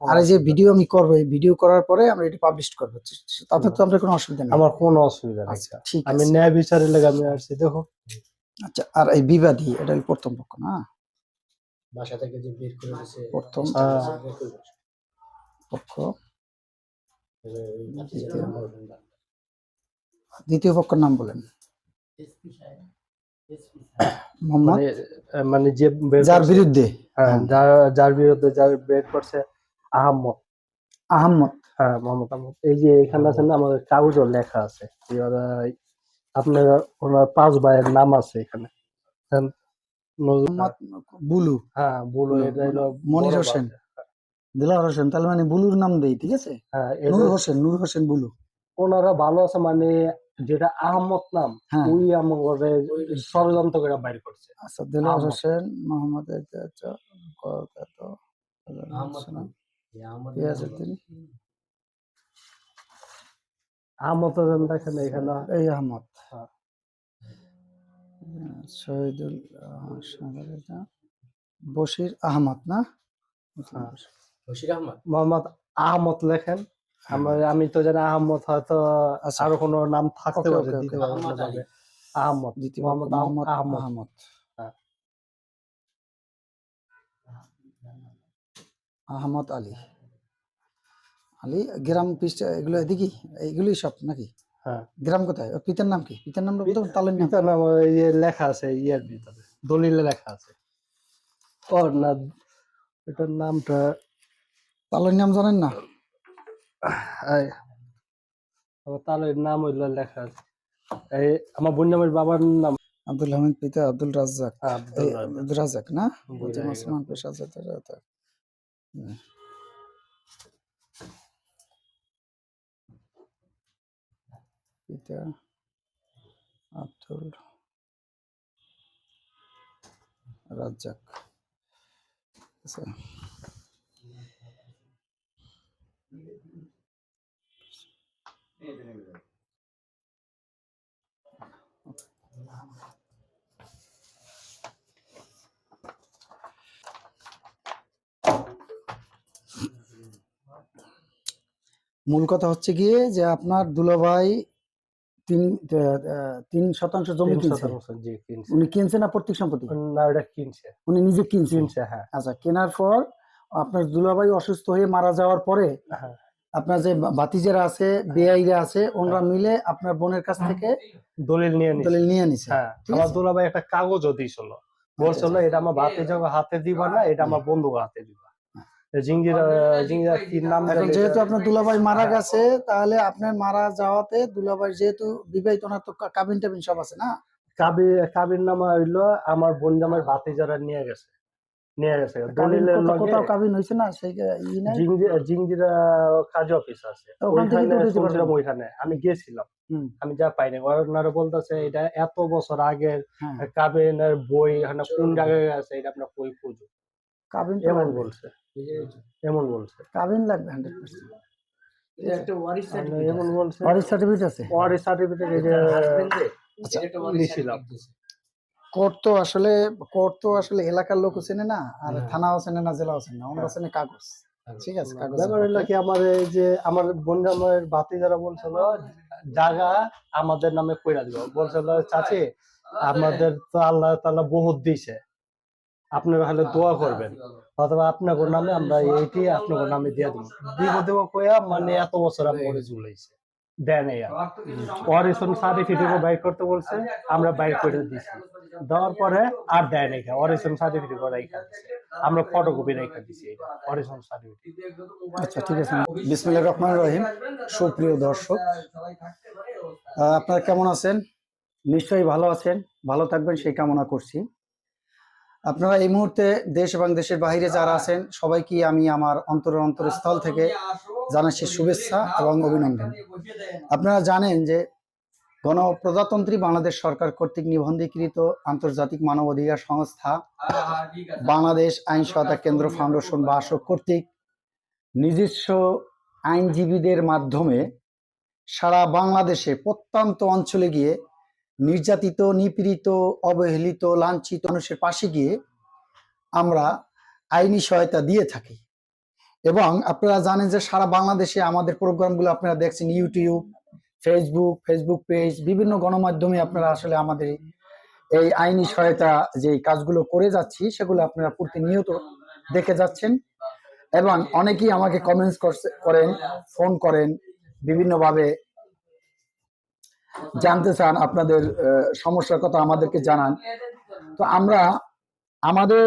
আর এই যে ভিডিও আমি করব এই ভিডিও করার পরে আমরা এটা পাবলিশ করব। তাতে তো আমরা কোনো অসুবিধা নেই। আমার কোনো অসুবিধা নেই আচ্ছা ঠিক আমি ন্যায় বিচারের লেগে আমি আসছি দেখো। আচ্ছা আর এই বিবাদী এটা প্রথম পক্ষ না? বাসা থেকে যে বের করে দিয়েছে প্রথম হ্যাঁ। পক্ষ। দ্বিতীয়। পক্ষের নাম বলেন। মোহাম্মদ। মানে মানে যে যার বিরুদ্ধে। হ্যাঁ, যার- যার বিরুদ্ধে যার বের করছে আহমদ আহম্মদ। হ্যাঁ মোহাম্মদ আহমদ এই যে এখানে না আমাদের কাগজও লেখা আছে। আপনার ওনার পাঁচ ভাইয়ের নাম আছে এখানে। হ্যাঁ, বুলু। হ্যাঁ বুলু, এটা হলো মনির হোসেন। দিলার হোসেন তাহলে মানে বুলুর নাম দেই ঠিক আছে? হ্যাঁ নূর হোসেন নূর হোসেন বুলু। ওনারা ভালো আছে মানে যেটা আহমদ নাম হ্যাঁ। ওই আমাকে ষড়যন্ত্র করে বাইর করছে। আচ্ছা দিলার হোসেন মোহাম্মদ আচ্ছা পিয়াজউদ্দিন আহমদ দেখেন এখানে। এই আহমদ। হ্যাঁ। শহীদুল বশির আহমদ না? হ্যাঁ। বশির। আহমদ। মোহাম্মদ আহমদ লেখেন। আমার আমি তো জানি আহমদ হয়তো আচ্ছা। আরও কোনো নাম থাকতে পারে আহমদ আহমদ আহমদ। আহমদ হ্যাঁ। আহমদ আলী। আলী গ্রাম পৃষ্ঠা এগুলো এদিকে এইগুলোই সব নাকি? হ্যাঁ। গ্রাম কোথায়? পিতার নাম কি? পিতার নাম তালের নাম। পিতার নাম ওই যে লেখা আছে ইয়ের ভিতরে দলিলে লেখা আছে। ওর না এটার নামটা তালের নাম জানেন না? তালের নাম হইল লেখা আছে। এই আমার বন্যামের বাবার নাম। আব্দুল হামিদ পিতা আব্দুল রাজ্জাক। আব্দুল রাজ্জাক। আব্দুল রাজ্জাক না? বুঝা। মুসলমান পেশা। পিতা আব্দুল রাজ্জাক আচ্ছা মূল কথা হচ্ছে গিয়ে যে আপনার দুলাভাই তিন তিন শতাংশ জমি। উনি কিনছে না প্রত্যেক সম্পত্তি? না ওটা কিনছে। উনি নিজে কিনছে? কিনছে হ্যাঁ। আচ্ছা কেনার পর আপনার দুলাভাই অসুস্থ হয়ে মারা যাওয়ার পরে হ্যাঁ। আপনার যে ভাতিজারা আছে বেআইরা আছে ওনারা মিলে আপনার বোনের কাছ থেকে দলিল নিয়ে নিছে। দলিল নিয়ে নিছে। হ্যাঁ আমার? দুলাভাই একটা কাগজও দিয়েছিল বলছিল এটা আমার ভাতে যাব হাতে দিবা না এটা আমার বন্ধু হাতে দিবা। জিঙ্গিরা জিঙ্গিরা কি নাম যেহেতু আপনার দুলাভাই মারা হ্যাঁ। গেছে তাহলে আপনার মারা যাওয়াতে দুলাভাই যেহেতু বিবাহিত ওনার তো কাবিন টাবিন সব আছে না? কাবির কাবির নামা হইল আমার বোন জামাই ভাতে যারা নিয়ে গেছে। নিয়ে গেছে। দলিলের লগে কোথাও কাবিন হয়েছে না? সেই ই জিঙ্গিরা কাজ অফিস আছে। ওখান থেকে তো ওইখানে। আমি গেছিলাম। আমি যা পাইনি। ওনারা বলতেছে এটা এত বছর আগের হ্যাঁ। কাবিনের বই কোন জায়গায় আছে? এটা আপনার কই খুঁজো কাবিন এমন বলছে। এমন বলছে। কাবিন লাগবে হান্ড্রেড পার্সেন্ট একটা ওয়ারিশ আমি সার্টিফিকেট এমন বলছে ওয়ারিশ সার্টিফিকেট আছে? ওয়ারিশ সার্টিফিকেট এই যে আচ্ছা, নিছিলাম। কোর্ট তো আসলে কোর্ট তো আসলে এলাকার লোক চেনে না আর হ্যাঁ। থানাও চেনে না জেলাও চেনে না। ওনারা হ্যাঁ। চেনে কাগজ। ঠিক আছে কাগজ। ব্যাপার হলো কি আমার এই যে আমার বোন জামাইয়ের বাতি যারা বলছিল জায়গা আমাদের নামে কইরা দিব বলছিল চাচি আমাদের তো আল্লাহ তাআলা বহুত দিছে। আপনারা হলে দোয়া করবেন। অথবা আপনার নামে আমরা এইটি আপনার নামে দিয়ে দেবো। দিব দেবো কইয়া মানে এত বছর আমরা ঝুলাইছে। দেন এই আর অরিসন সার্টিফিকেট বাইর করতে বলছে আমরা বাইর করে দিছি। দেওয়ার পরে আর দেয় নাই সার্টিফিকেট রেখা আমরা ফটোকপি রেখা দিছি অরিসন সার্টিফিকেট আচ্ছা ঠিক আছে। রহিম। সুপ্রিয় দর্শক আহ, আপনারা কেমন আছেন? নিশ্চয়ই ভালো আছেন ভালো থাকবেন সেই কামনা করছি। আপনারা এই মুহূর্তে দেশ এবং দেশের বাইরে যারা আছেন সবাইকে আমি আমার অন্তরের অন্তরস্থল থেকে জানাচ্ছি শুভেচ্ছা এবং অভিনন্দন। আপনারা জানেন যে গণপ্রজাতন্ত্রী বাংলাদেশ সরকার কর্তৃক নিবন্ধীকৃত আন্তর্জাতিক মানবাধিকার সংস্থা বাংলাদেশ আইন সহায়তা কেন্দ্র ফাউন্ডেশন বা আসক কর্তৃক নিজস্ব আইনজীবীদের মাধ্যমে সারা বাংলাদেশে প্রত্যন্ত অঞ্চলে গিয়ে নির্যাতিত, নিপীড়িত, অবহেলিত, লাঞ্ছিত মানুষের পাশে গিয়ে আমরা আইনি সহায়তা দিয়ে থাকি। এবং আপনারা জানেন যে সারা বাংলাদেশে আমাদের প্রোগ্রামগুলো আপনারা দেখছেন, ইউটিউব, ফেসবুক ফেসবুক পেজ, বিভিন্ন গণমাধ্যমে আপনারা আসলে আমাদের এই আইনি সহায়তা যে কাজগুলো করে যাচ্ছি, সেগুলো আপনারা প্রতিনিয়ত দেখে যাচ্ছেন। এবং অনেকেই আমাকে কমেন্টস করেন ফোন করেন, বিভিন্নভাবে জানতে চান আপনাদের সমস্যার কথা আমাদেরকে জানান। তো আমরা আমাদের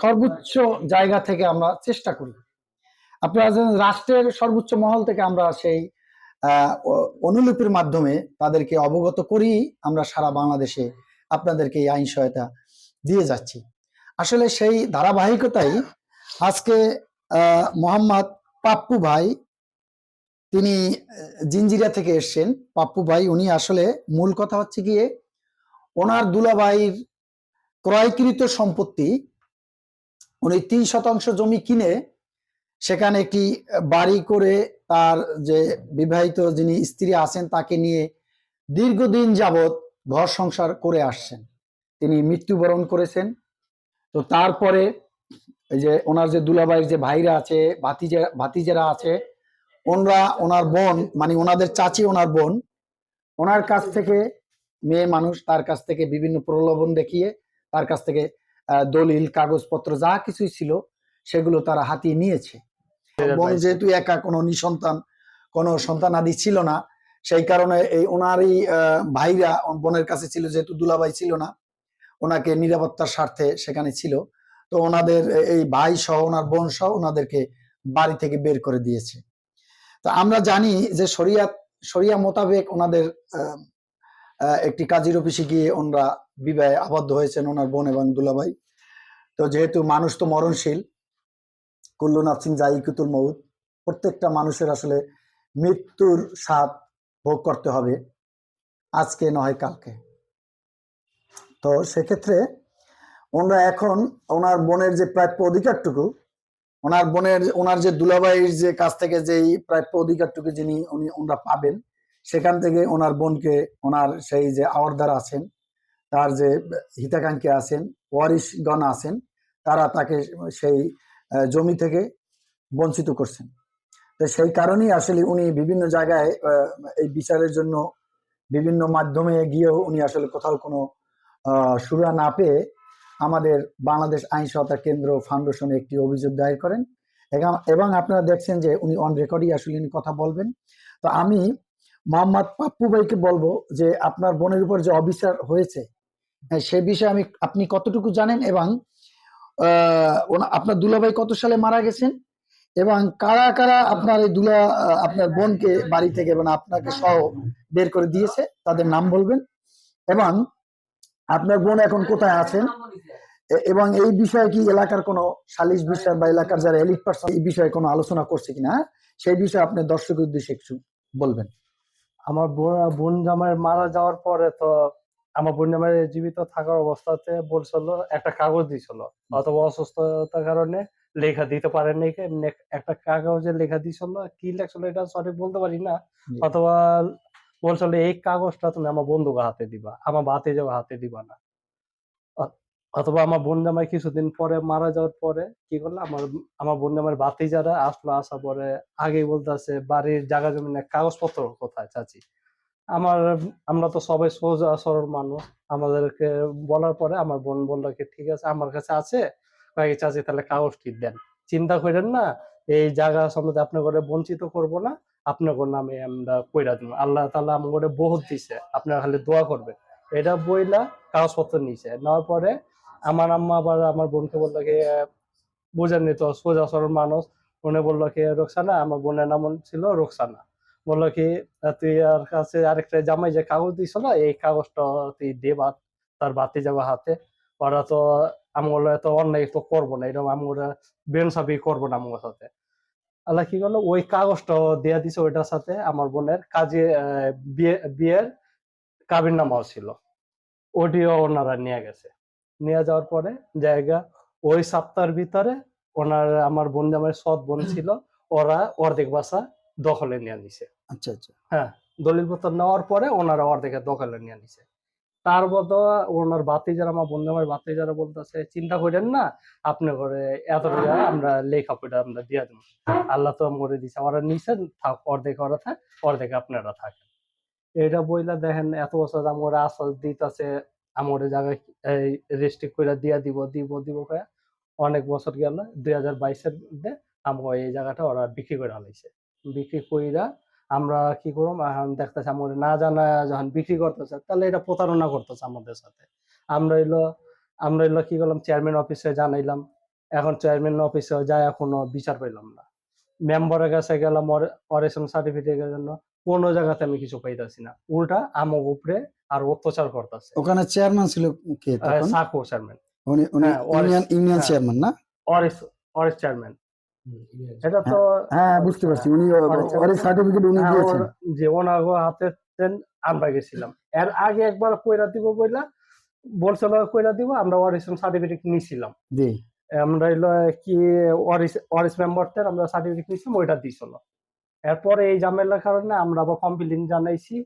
সর্বোচ্চ জায়গা থেকে আমরা চেষ্টা করি। আপনারা রাষ্ট্রের সর্বোচ্চ মহল থেকে আমরা সেই অনুলিপির মাধ্যমে তাদেরকে অবগত করি আমরা সারা বাংলাদেশে আপনাদেরকে এই আইন সহায়তা দিয়ে যাচ্ছি। আসলে সেই ধারাবাহিকতাই আজকে মোহাম্মদ পাপ্পু ভাই তিনি জিঞ্জিরা থেকে এসছেন। পাপ্পু ভাই, উনি আসলে মূল কথা হচ্ছে গিয়ে ওনার দুলাভাইয়ের ক্রয়কৃত সম্পত্তি, উনি তিন শতাংশ জমি কিনে সেখানে একটি বাড়ি করে তার যে বিবাহিত যিনি স্ত্রী আছেন তাকে নিয়ে দীর্ঘদিন যাবৎ ঘর সংসার করে আসছেন। তিনি মৃত্যুবরণ করেছেন। তো তারপরে এই যে ওনার যে দুলাভাইয়ের যে ভাইরা আছে, ভাতিজা, ভাতিজেরা আছে ওনরা ওনার বোন মানে ওনাদের চাচি ওনার বোন ওনার কাছ থেকে মেয়ে মানুষ তার কাছ থেকে বিভিন্ন প্রলোভন দেখিয়ে তার কাছ থেকে দলিল কাগজপত্র যা কিছুই ছিল সেগুলো তারা হাতিয়ে নিয়েছে। বোন যেহেতু একা কোনো নিঃসন্তান কোনো সন্তান আদি ছিল না সেই কারণে এই ওনারই আহ, ভাইরা বোনের কাছে ছিল যেহেতু দুলাভাই ছিল না ওনাকে নিরাপত্তার স্বার্থে সেখানে ছিল। তো ওনাদের এই ভাই সহ ওনার বোন সহ ওনাদেরকে বাড়ি থেকে বের করে দিয়েছে। তো আমরা জানি যে শরিয়াত শরিয়া মোতাবেক ওনাদের একটি কাজীর অফিসে গিয়ে ওনারা বিবাহে আবদ্ধ হয়েছেন ওনার বোন এবং দুলাভাই। তো যেহেতু মানুষ তো মরণশীল কুল্লু নাফসিং জাইকুতুল মৌত প্রত্যেকটা মানুষের আসলে মৃত্যুর স্বাদ ভোগ করতে হবে। আজকে নয়, কালকে। তো সেক্ষেত্রে ওনারা এখন ওনার বোনের যে প্রাপ্য অধিকারটুকু ওনার বোনের ওনার যে দুলাভাইয়ের যে কাছ থেকে যেই প্রাপ্য অধিকারটুকু যিনি উনি ওনারা পাবেন, সেখান থেকে ওনার বোনকে ওনার সেই যে আওয়ারদার আছেন, তার যে হিতাকাঙ্ক্ষী আছেন, ওয়ারিশগণ আছেন, তারা তাকে সেই জমি থেকে বঞ্চিত করছেন। তো সেই কারণেই আসলে উনি বিভিন্ন জায়গায় এই বিচারের জন্য বিভিন্ন মাধ্যমে গিয়েও উনি আসলে কোথাও কোনো সুরা না পেয়ে আমাদের বাংলাদেশ আইন সহায়তা কেন্দ্র ফাউন্ডেশনে একটি অভিযোগ দায়ের করেন। এবং- আপনারা দেখছেন যে উনি অন রেকর্ডই আসলে কথা বলবেন। তো আমি মোহাম্মদ পাপ্পু ভাইকে বলব যে আপনার বোনের উপর যে অবিচার হয়েছে হ্যাঁ, সে বিষয়ে আমি আপনি কতটুকু জানেন এবং আপনার দুলাভাই কত সালে মারা গেছেন? এবং কারা কারা আপনার এই দুলা আপনার বোনকে বাড়ি থেকে এবং আপনাকে সহ বের করে দিয়েছে তাদের নাম বলবেন। এবং আপনার বোন এখন কোথায় আছেন? এবং এই বিষয়ে কি এলাকার কোনো সালিশ বিষয় বা এলাকার যারা এলিট পার্সন এই বিষয়ে কোনো আলোচনা করছে কিনা? সেই বিষয়ে আপনি দর্শকের উদ্দেশ্যে একটু বলবেন। আমার বোন জামাই মারা যাওয়ার পরে তো আমার বোন জামাই জীবিত থাকার অবস্থাতে বলছিল একটা কাগজ দিছিল। অথবা অসুস্থতার কারণে লেখা দিতে পারেন নাই একটা কাগজে লেখা দিছিল। কি লেখছিল এটা সঠিক বলতে পারি না। অথবা বলছিল এই কাগজটা তুমি আমার বন্ধুকে হাতে দিবা, আমার বাতে যাওয়া হাতে দিবা না। অথবা আমার বোন জামাই কিছুদিন পরে মারা যাওয়ার পরে কি করল? আমার আমার বোন জামাইয়ের বাতি যারা আসলো, আসার পরে আগেই বলতেছে, বাড়ির জায়গা জমিনের কাগজপত্র কোথায়, চাচি? আমার, আমরা তো সবাই সোজা সরল মানুষ। আমাদেরকে বলার পরে আমার বোন বলল কি, ঠিক আছে, আমার কাছে আছে। কয়েক চাচি, তাহলে কাগজটি দেন। চিন্তা করেন না, এই জায়গা সম্বন্ধে আপনার করে বঞ্চিত করব না। আপনার নামে আমরা কইরা দিব। আল্লাহ তালা আমার বহুত দিছে আপনারা খালি দোয়া করবেন। এটা বইলা কাগজপত্র নিছে নেওয়ার পরে আমার আম্মা আবার আমার বোনকে বলল কি আহ, বুঝেননি তো সোজা সরল মানুষ। উনি বলল কি রোকসানা আমার বোনের নাম ছিল রোকসানা। বলল কি তুই আর কাছে আরেকটা জামাই যে কাগজ দিছিল এই কাগজটা তুই দে বা তার বাতি যাবে হাতে। ওরা তো আমরা তো অন্যায় তো করব না এরকম আমরা বেনসাবি করব না আমার সাথে। আল্লাহ কি করল? ওই কাগজটা দেয়া দিছে ওইটার সাথে আমার বোনের কাজে বিয়ের কাবির নামাও ছিল। ওটিও ওনারা নিয়ে গেছে। নিয়ে যাওয়ার পরে জায়গা ওই সপ্তাহের ভিতরে ওনার আমার বোন জামাই সৎ বোন ছিল ওরা অর্ধেক বাসা দখলে নিয়ে নিছে। আচ্ছা আচ্ছা। হ্যাঁ দলিল পত্র নেওয়ার পরে ওনারা অর্ধেকের দখলে নিয়ে নিছে। তার বদল ওনার বাতি যারা আমার বন্ধু আমার বাতি যারা বলতেছে চিন্তা করেন না আপনি করে এত টাকা আমরা লেখা পড়ে আমরা দিয়ে দেবো। আল্লাহ তো করে দিছে ওরা নিছেন থাক অর্ধেক ওরা থাক অর্ধেক আপনারা থাকেন। এটা বইলা দেখেন এত বছর আমার আসল দিতেছে আমার জায়গায় এই রেস্ট্রিক্ট করে দিয়া দিব দিব দিব করে অনেক বছর গেল দুই হাজার বাইশের মধ্যে আমার এই জায়গাটা ওরা বিক্রি করে হালাইছে বিক্রি কইরা আমরা কি করব? এখন দেখতেছি আমার না জানা যখন বিক্রি করতেছে তাহলে এটা প্রতারণা করতেছে আমাদের সাথে। আমরা এলো আমরা এলো কি করলাম চেয়ারম্যান অফিসে জানাইলাম। এখন চেয়ারম্যান অফিসে যায় এখনও বিচার পেলাম না। মেম্বারের কাছে গেলাম অরেশন সার্টিফিকেটের জন্য। কোনো জায়গাতে আমি কিছু পাইতাছি না। উল্টা আমার উপরে আর অত্যাচার করতেছে। ওখানে চেয়ারম্যান ছিল কে সাকো চেয়ারম্যান উনি ইউনিয়ন। চেয়ারম্যান না? অরেশ অরেশ চেয়ারম্যান। এটা তো হ্যাঁ বুঝতে পারছি। উনি ওয়ারিস- ওর সার্টিফিকেট উনি হ্যাঁ, দিয়েছেন। ওর- যে ওনার হাতে গেছিলাম। এর আগে একবার কইরা দিব বইলা বলছিল কইরা দিব আমরা সার্টিফিকেট নিছিলাম। জি। আমরা এলো কি অরিস অরিস মেম্বারদের আমরা সার্টিফিকেট নিছিলাম ওইটা দিছিল। এরপরে এই ঝামেলার কারণে আমরা আবার কমপ্লেন জানাইছি।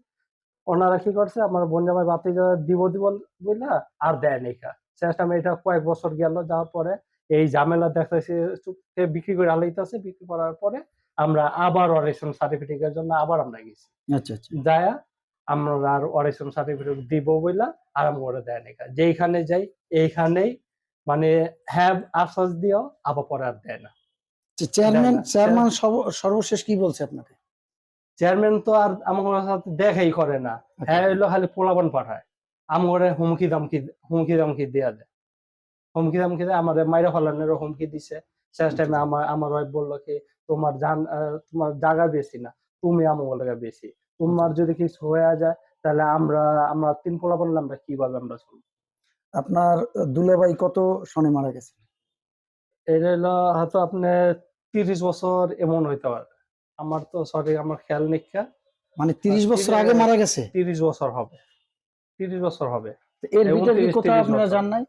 ওনারা কি করছে আমার বোন জামাই বাতি দিব দিব বইলা আর দেয় শেষ আমি এটা কয়েক বছর গেল যাওয়ার পরে এই ঝামেলা দেখতেছি চুপকে বিক্রি করে আলাইতেছে বিক্রি করার পরে আমরা আবার অরেশন সার্টিফিকেটের জন্য আবার আমরা গেছি। আচ্ছা আচ্ছা। যায়া আমরা আর অরেশন সার্টিফিকেট দিব বইলা আরাম করে দেয় নাকি যেইখানে যাই এইখানেই মানে হ্যাঁ আশ্বাস দিও আবার পরে আর দেয় না। চেয়ারম্যান চেয়ারম্যান সর্বশেষ কি বলছে আপনাকে? চেয়ারম্যান তো আর আমার সাথে দেখাই করে না। আচ্ছা। হ্যাঁ এলো খালি পোলাপান পাঠায়। আমরে হুমকি দামকি হুমকি দামকি দেয়া দেয়। হুমকি দামকি দেয়। আমাদের মাইরা ফলানেরও হুমকি দিছে। শেষ টাইমে আমার আমার ওয়াইফ বলল কি তোমার জান তোমার জায়গা বেশি না তুমি আমার জায়গা বেশি। তোমার যদি কিছু হয়ে যায় তাহলে আমরা আমরা তিন পোলা বললাম আমরা কীভাবে আমরা চলবো? আপনার দুলাভাই কত সনে মারা গেছে? এটা হলো হয়তো আপনার তিরিশ বছর এমন হইতে পারে। আমার তো সরি আমার খেয়াল নিক্ষা। মানে তিরিশ বছর আগে মারা গেছে? তিরিশ বছর হবে। তিরিশ বছর হবে। এর ভিতরে কি 30 কোথাও আপনারা জান নাই?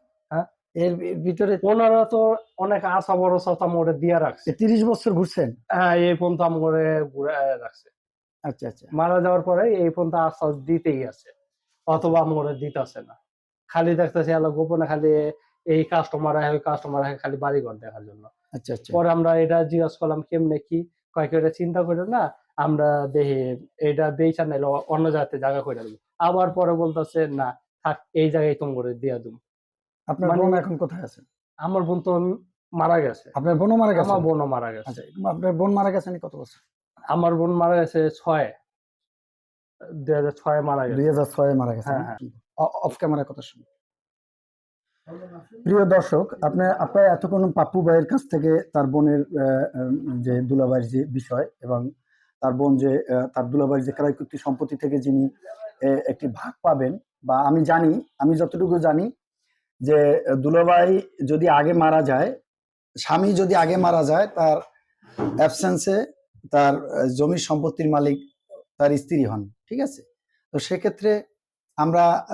এর ভিতরে ওনারা তো অনেক আশা ভরসা তো মোড়ে দিয়ে রাখছে। তিরিশ বছর ঘুরছেন? হ্যাঁ এই পর্যন্ত আমরে ঘুরে রাখছে। আচ্ছা আচ্ছা। মারা যাওয়ার পরে এই পর্যন্ত আশ্বাস দিতেই আছে অথবা আমরে দিতেছে না। খালি দেখতেছে এলো গোপনে খালি এই কাস্টমার ওই কাস্টমার খালি বাড়ি ঘর দেখার জন্য। আচ্ছা আচ্ছা। পরে আমরা এটা জিজ্ঞাসা করলাম কেমনে কি? কয়েক এটা চিন্তা করে না আমরা দেখি এটা বেচা নাইলে অন্য জায়গাতে জায়গা করে দেবো। আবার পরে বলতেছে না থাক এই জায়গায় তুমি করে দিয়ে দেবো আপনার মানে- বোন এখন কোথায় আছে? আমার বোন তো মারা গেছে। আপনার বোনও মারা গেছে? আমার বোনও মারা গেছে। আচ্ছা আপনার বোন মারা গেছেন কত বছর? আমার বোন মারা গেছে ছয়। দুই হাজার ছয় মারা গেছে। দুই হাজার ছয়ে মারা গেছে হ্যাঁ, হ্যাঁ। অফ ক্যামেরা কথা শুনুন। প্রিয় দর্শক আপনি আপনার এতক্ষণ পাপ্পু ভাইয়ের কাছ থেকে তার বোনের যে দুলাভাইয়ের যে বিষয় এবং তার বোন যে তার দুলাভাইয়ের যে ক্রয়কৃতি সম্পত্তি থেকে যিনি একটি ভাগ পাবেন বা আমি জানি আমি যতটুকু জানি যে, দুলাভাই যদি আগে মারা যায়, স্বামী যদি আগে মারা যায়, তার অ্যাবসেন্সে তার জমির সম্পত্তির মালিক তার স্ত্রী হন, ঠিক আছে? তো সেক্ষেত্রে আমরা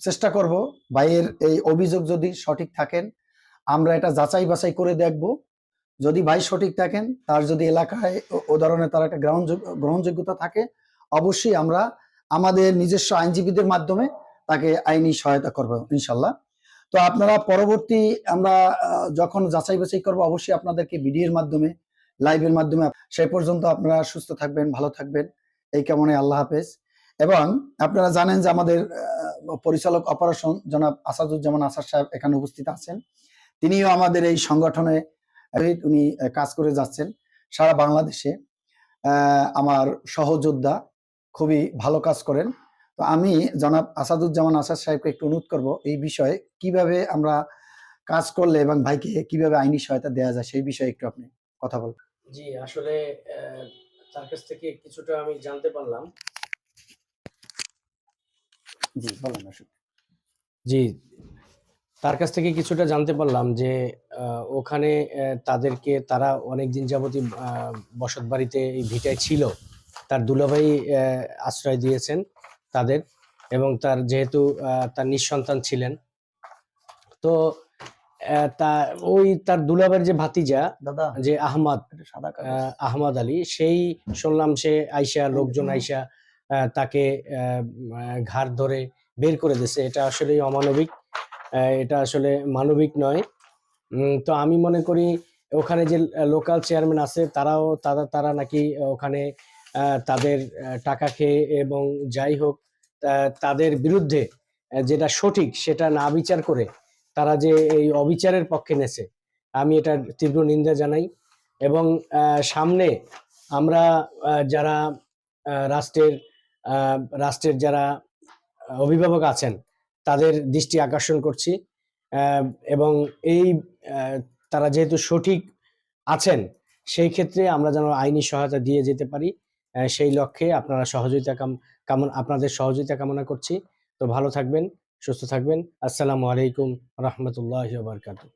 চেষ্টা করব ভাইয়ের এই অভিযোগ যদি সঠিক থাকেন, আমরা এটা যাচাই বাছাই করে দেখব। যদি ভাই সঠিক থাকেন, তার যদি এলাকায় ও- ধরনের তার একটা গ্রহণযোগ্য গ্রহণযোগ্যতা থাকে, অবশ্যই আমরা আমাদের নিজস্ব আইনজীবীদের মাধ্যমে তাকে আইনি সহায়তা করব ইনশাল্লাহ। তো আপনারা পরবর্তী আমরা যখন যাচাই বাছাই করব, অবশ্যই আপনাদেরকে ভিডিওর মাধ্যমে, লাইভের মাধ্যমে সেই পর্যন্ত আপনারা সুস্থ থাকবেন, ভালো থাকবেন। এই কেমনে আল্লাহ হাফেজ। এবং আপনারা জানেন যে আমাদের পরিচালক অপারেশন জনাব আসাদুজ্জামান আসাদ সাহেব এখানে উপস্থিত আছেন। তিনিও আমাদের এই সংগঠনে, উনি কাজ করে যাচ্ছেন সারা বাংলাদেশে। আমার সহযোদ্ধা খুবই ভালো কাজ করেন। তো আমি জনাব আসাদুজ্জামান আসাদ সাহেবকে একটু অনুরোধ করব এই বিষয়ে কীভাবে আমরা কাজ করলে এবং ভাইকে কীভাবে আইনি সহায়তা দেওয়া যায় সেই বিষয়ে একটু আপনি কথা বলবেন। জি আসলে তার কাছ থেকে কিছুটা আমি জানতে পারলাম। জি বলেন অসুখ জি তার কাছ থেকে কিছুটা জানতে পারলাম যে ওখানে তাদেরকে তারা অনেক দিন যাবতই বসত বাড়িতে এই ভিটায় ছিল। তার দুলাভাই আহ, আশ্রয় দিয়েছেন। তাদের এবং তার যেহেতু আহ, তার নিঃসন্তান ছিলেন। তো তা ওই তার দুলাভাইয়ের যে ভাতিজা দাদা যে আহমদ আহমদ আলী সেই শুনলাম সে আইসা লোকজন আইসা তাকে ঘাড় ধরে বের করে দিয়েছে। এটা আসলে অমানবিক এটা আসলে মানবিক নয়। উম, তো আমি মনে করি ওখানে যে লোকাল চেয়ারম্যান আছে তারাও তারা তারা নাকি ওখানে আহ, তাদের টাকা খেয়ে এবং যাই হোক তাদের বিরুদ্ধে যেটা সঠিক সেটা না বিচার করে তারা যে এই অবিচারের পক্ষে নেছে, আমি এটার তীব্র নিন্দা জানাই। এবং সামনে আমরা যারা রাষ্ট্রের রাষ্ট্রের যারা অভিভাবক আছেন, তাদের দৃষ্টি আকর্ষণ করছি। এবং এই তারা যেহেতু সঠিক আছেন, সেই ক্ষেত্রে আমরা যেন আইনি সহায়তা দিয়ে যেতে পারি সেই লক্ষ্যে আপনারা সহযোগিতা কাম- কামনা আপনাদের সহযোগিতা কামনা করছি। তো ভালো থাকবেন সুস্থ থাকবেন। আসসালামু আলাইকুম রহমতুল্লাহ বারকাতু